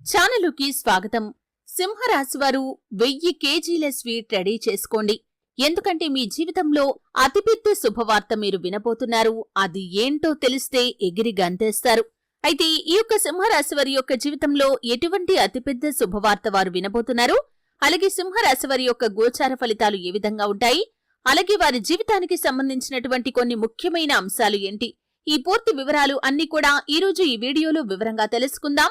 ఛానలుకి స్వాగతం. సింహరాశి వారు వెయ్యి కేజీల స్వీట్ రెడీ చేసుకోండి. ఎందుకంటే మీ జీవితంలో అతిపెద్ద శుభవార్త మీరు వినబోతున్నారు. అది ఏంటో తెలిస్తే ఎగిరి గంతేస్తారు. అయితే ఈ యొక్క సింహరాశి వారి యొక్క జీవితంలో ఎటువంటి అతిపెద్ద శుభవార్త వారు వినబోతున్నారు? అలాగే సింహరాశి వారి యొక్క గోచార ఫలితాలు ఏ విధంగా ఉంటాయి? అలాగే వారి జీవితానికి సంబంధించినటువంటి కొన్ని ముఖ్యమైన అంశాలు ఏంటి? ఈ పూర్తి వివరాలు అన్ని కూడా ఈ రోజు ఈ వీడియోలో వివరంగా తెలుసుకుందాం.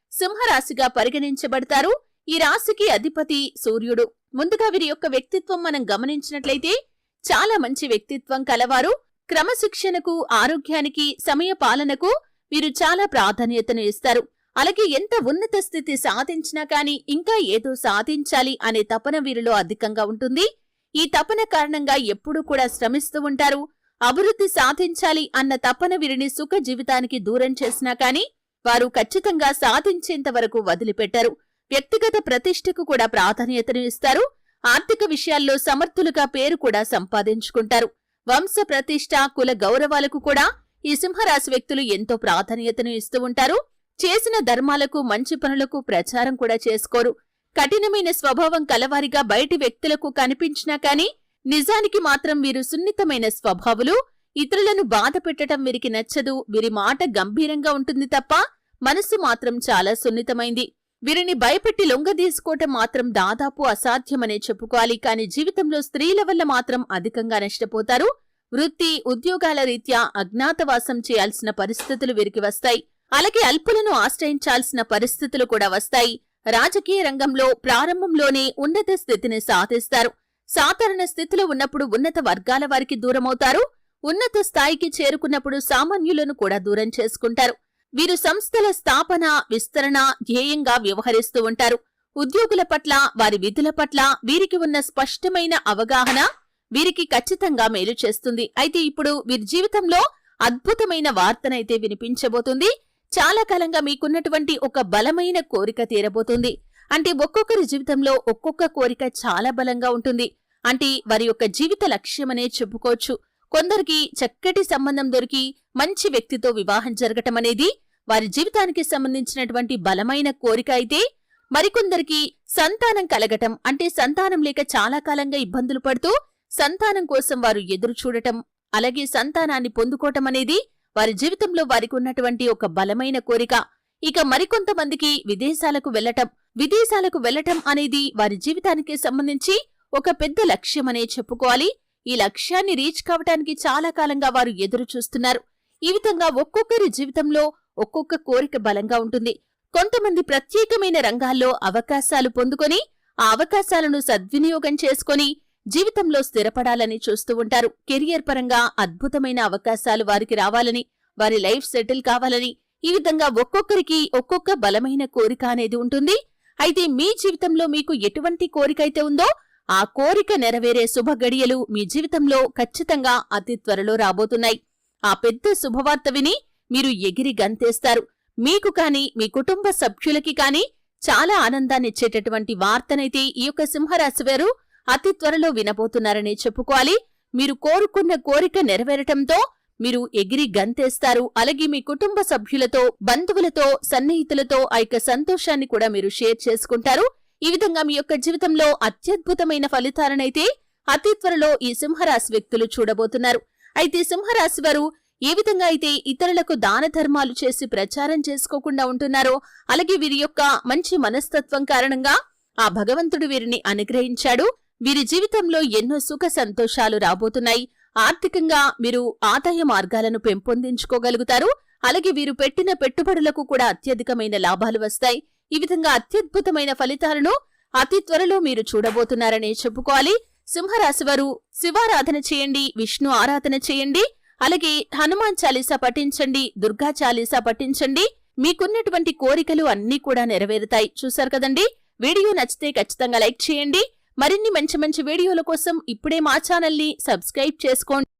సింహరాశిగా పరిగణించబడతారు. ఈ రాశికి అధిపతి సూర్యుడు. ముందుగా వీరి యొక్క వ్యక్తిత్వం మనం గమనించినట్లయితే చాలా మంచి వ్యక్తిత్వం కలవారు. క్రమశిక్షణకు ఆరోగ్యానికి సమయ పాలనకు వీరు చాలా ప్రాధాన్యతను ఇస్తారు. అలాగే ఎంత ఉన్నత స్థితి సాధించినా కాని ఇంకా ఏదో సాధించాలి అనే తపన వీరిలో అధికంగా ఉంటుంది. ఈ తపన కారణంగా ఎప్పుడూ కూడా శ్రమిస్తూ ఉంటారు. అభివృద్ధి సాధించాలి అన్న తపన వీరిని సుఖ జీవితానికి దూరం చేసినా కాని వారు ఖచ్చితంగా సాధించేంత వరకు వదిలిపెట్టారు. వ్యక్తిగత ప్రతిష్టకు కూడా ప్రాధాన్యతను ఇస్తారు. ఆర్థిక విషయాల్లో సమర్థులుగా పేరు కూడా సంపాదించుకుంటారు. వంశ ప్రతిష్ట కుల గౌరవాలకు కూడా ఈ సింహరాశి వ్యక్తులు ఎంతో ప్రాధాన్యతను ఇస్తూ ఉంటారు. చేసిన ధర్మాలకు మంచి పనులకు ప్రచారం కూడా చేసుకోరు. కఠినమైన స్వభావం కలవారిగా బయటి వ్యక్తులకు కనిపించినా కాని నిజానికి మాత్రం వీరు సున్నితమైన స్వభావులు. ఇతరులను బాధ పెట్టడం వీరికి నచ్చదు. వీరి మాట గంభీరంగా ఉంటుంది తప్ప మనస్సు మాత్రం చాలా సున్నితమైంది. వీరిని భయపెట్టి లొంగదీసుకోవటం మాత్రం దాదాపు అసాధ్యమనే చెప్పుకోవాలి. కాని జీవితంలో స్త్రీల వల్ల మాత్రం అధికంగా నష్టపోతారు. వృత్తి ఉద్యోగాల రీత్యా అజ్ఞాతవాసం చేయాల్సిన పరిస్థితులు వీరికి వస్తాయి. అలాగే అల్పులను ఆశ్రయించాల్సిన పరిస్థితులు కూడా వస్తాయి. రాజకీయ రంగంలో ప్రారంభంలోనే ఉన్నత స్థితిని సాధిస్తారు. సాధారణ స్థితిలో ఉన్నప్పుడు ఉన్నత వర్గాల వారికి దూరమవుతారు. ఉన్నత స్థాయికి చేరుకున్నప్పుడు సామాన్యులను కూడా దూరం చేసుకుంటారు. వీరు సంస్థల స్థాపన విస్తరణ ధ్యేయంగా వ్యవహరిస్తూ ఉంటారు. ఉద్యోగుల పట్ల వారి విధుల పట్ల వీరికి ఉన్న స్పష్టమైన అవగాహన వీరికి ఖచ్చితంగా మేలు చేస్తుంది. అయితే ఇప్పుడు వీరి జీవితంలో అద్భుతమైన వార్తనైతే వినిపించబోతుంది. చాలా కాలంగా మీకున్నటువంటి ఒక బలమైన కోరిక తీరబోతుంది. అంటే ఒక్కొక్కరి జీవితంలో ఒక్కొక్క కోరిక చాలా బలంగా ఉంటుంది. అంటే వారి యొక్క జీవిత లక్ష్యమనే చెప్పుకోవచ్చు. కొందరికి చక్కటి సంబంధం దొరికి మంచి వ్యక్తితో వివాహం జరగటం అనేది వారి జీవితానికి సంబంధించినటువంటి బలమైన కోరిక అయితే మరికొందరికి సంతానం కలగటం అంటే సంతానం లేక చాలా కాలంగా ఇబ్బందులు పడుతూ సంతానం కోసం వారు ఎదురు చూడటం అలాగే సంతానాన్ని పొందుకోవటం అనేది వారి జీవితంలో వారికి ఉన్నటువంటి ఒక బలమైన కోరిక. ఇక మరికొంతమందికి విదేశాలకు వెళ్ళటం విదేశాలకు వెళ్ళటం అనేది వారి జీవితానికి సంబంధించి ఒక పెద్ద లక్ష్యమనే చెప్పుకోవాలి. ఈ లక్ష్యాన్ని రీచ్ కావటానికి చాలా కాలంగా వారు ఎదురు చూస్తున్నారు. ఈ విధంగా ఒక్కొక్కరి జీవితంలో ఒక్కొక్క కోరిక బలంగా ఉంటుంది. కొంతమంది ప్రత్యేకమైన రంగాల్లో అవకాశాలు పొందుకొని ఆ అవకాశాలను సద్వినియోగం చేసుకొని జీవితంలో స్థిరపడాలని చూస్తూ ఉంటారు. కెరియర్ పరంగా అద్భుతమైన అవకాశాలు వారికి రావాలని వారి లైఫ్ సెటిల్ కావాలని ఈ విధంగా ఒక్కొక్కరికి ఒక్కొక్క బలమైన కోరిక అనేది ఉంటుంది. అయితే మీ జీవితంలో మీకు ఎటువంటి కోరిక అయితే ఉందో ఆ కోరిక నెరవేరే శుభ గడియలు మీ జీవితంలో ఖచ్చితంగా అతి త్వరలో రాబోతున్నాయి. ఆ పెద్ద శుభవార్త విని మీరు ఎగిరి గంతేస్తారు. మీకు కాని మీ కుటుంబ సభ్యులకి కాని చాలా ఆనందాన్నిచ్చేటటువంటి వార్తనైతే ఈ యొక్క సింహరాశి వారు అతి త్వరలో వినబోతున్నారని చెప్పుకోవాలి. మీరు కోరుకున్న కోరిక నెరవేరటంతో మీరు ఎగిరి గంతేస్తారు. అలాగే మీ కుటుంబ సభ్యులతో బంధువులతో సన్నిహితులతో ఆ యొక్క సంతోషాన్ని కూడా మీరు షేర్ చేసుకుంటారు. ఈ విధంగా మీ యొక్క జీవితంలో అత్యద్భుతమైన ఫలితాలనైతే అతి త్వరలో ఈ సింహరాశి వ్యక్తులు చూడబోతున్నారు. అయితే సింహరాశి వారు ఏ విధంగా అయితే ఇతరులకు దాన ధర్మాలు చేసి ప్రచారం చేసుకోకుండా ఉంటున్నారో అలాగే వీరి యొక్క మంచి మనస్తత్వం కారణంగా ఆ భగవంతుడు వీరిని అనుగ్రహించాడు. వీరి జీవితంలో ఎన్నో సుఖ సంతోషాలు రాబోతున్నాయి. ఆర్థికంగా మీరు ఆదాయ మార్గాలను పెంపొందించుకోగలుగుతారు. అలాగే వీరు పెట్టిన పెట్టుబడులకు కూడా అత్యధికమైన లాభాలు వస్తాయి. ఈ విధంగా అత్యద్భుతమైన ఫలితాలను అతి త్వరలో మీరు చూడబోతున్నారనే చెప్పుకోవాలి. సింహరాశి వారు శివారాధన చేయండి విష్ణు ఆరాధన చేయండి అలాగే హనుమాన్ చాలీసా పఠించండి దుర్గా చాలీసా పఠించండి. మీకున్నటువంటి కోరికలు అన్నీ కూడా నెరవేరుతాయి. చూశారు కదండి? వీడియో నచ్చితే ఖచ్చితంగా లైక్ చేయండి. మరిన్ని మంచి మంచి వీడియోల కోసం ఇప్పుడే మా ఛానల్ని సబ్స్క్రైబ్ చేసుకోండి.